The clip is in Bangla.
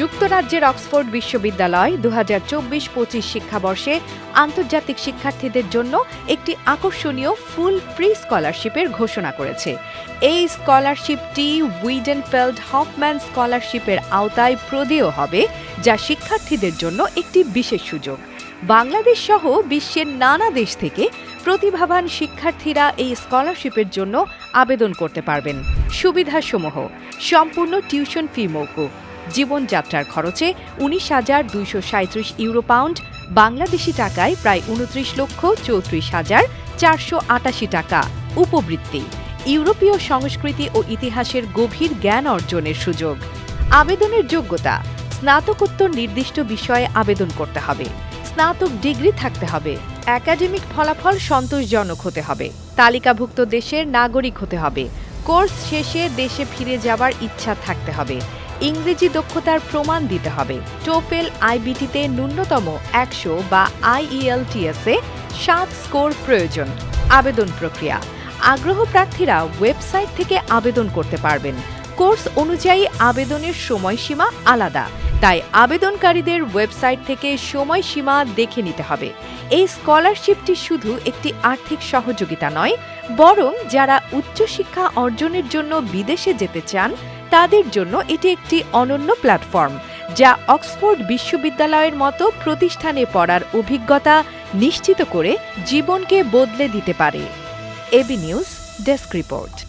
যুক্তরাজ্যের অক্সফোর্ড বিশ্ববিদ্যালয় দু হাজার চব্বিশ পঁচিশ শিক্ষাবর্ষে আন্তর্জাতিক শিক্ষার্থীদের জন্য একটি আকর্ষণীয় ফুল ফ্রি স্কলারশিপের ঘোষণা করেছে। এই স্কলারশিপটি উইডেনফেল্ড হফম্যান স্কলারশিপের আওতায় প্রদেয় হবে, যা শিক্ষার্থীদের জন্য একটি বিশেষ সুযোগ। বাংলাদেশ সহ বিশ্বের নানা দেশ থেকে প্রতিভাবান শিক্ষার্থীরা এই স্কলারশিপের জন্য আবেদন করতে পারবেন। সুবিধাসমূহ, সম্পূর্ণ টিউশন ফি মৌকুফ জীবনযাত্রার খরচে উনিশ হাজার দুইশো সাঁত্রিশ ইউরো পাউন্ড, বাংলাদেশি টাকায় প্রায় উনত্রিশ লক্ষ চৌত্রিশ হাজার চারশো আটাশি টাকা। উপবৃত্তি, ইউরোপীয় সংস্কৃতি ও ইতিহাসের গভীর জ্ঞান অর্জনের সুযোগ। আবেদনের যোগ্যতা, স্নাতকোত্তর নির্দিষ্ট বিষয়ে আবেদন করতে হবে। স্নাতক ডিগ্রি থাকতে হবে। একাডেমিক ফলাফল সন্তোষজনক হতে হবে। তালিকাভুক্ত দেশের নাগরিক হতে হবে। কোর্স শেষে দেশে ফিরে যাওয়ার ইচ্ছা থাকতে হবে। ইংরেজি দক্ষতার প্রমাণ দিতে হবে। টোফেল আইবিটিতে ন্যূনতম একশো বা আইইএলটিএসে সাত স্কোর প্রয়োজন। আবেদন প্রক্রিয়া। আগ্রহ প্রার্থীরা ওয়েবসাইট থেকে আবেদন করতে পারবেন। কোর্স অনুযায়ী আবেদনের সময়সীমা আলাদা। তাই আবেদনকারীদের ওয়েবসাইট থেকে সময়সীমা দেখে নিতে হবে। এই স্কলারশিপটি শুধু একটি আর্থিক সহযোগিতা নয়, বরং যারা উচ্চশিক্ষা অর্জনের জন্য বিদেশে যেতে চান তাদের জন্য এটি একটি অনন্য প্ল্যাটফর্ম, যা অক্সফোর্ড বিশ্ববিদ্যালয়ের মতো প্রতিষ্ঠানে পড়ার অভিজ্ঞতা নিশ্চিত করে জীবনকে বদলে দিতে পারে। AB news, desk report.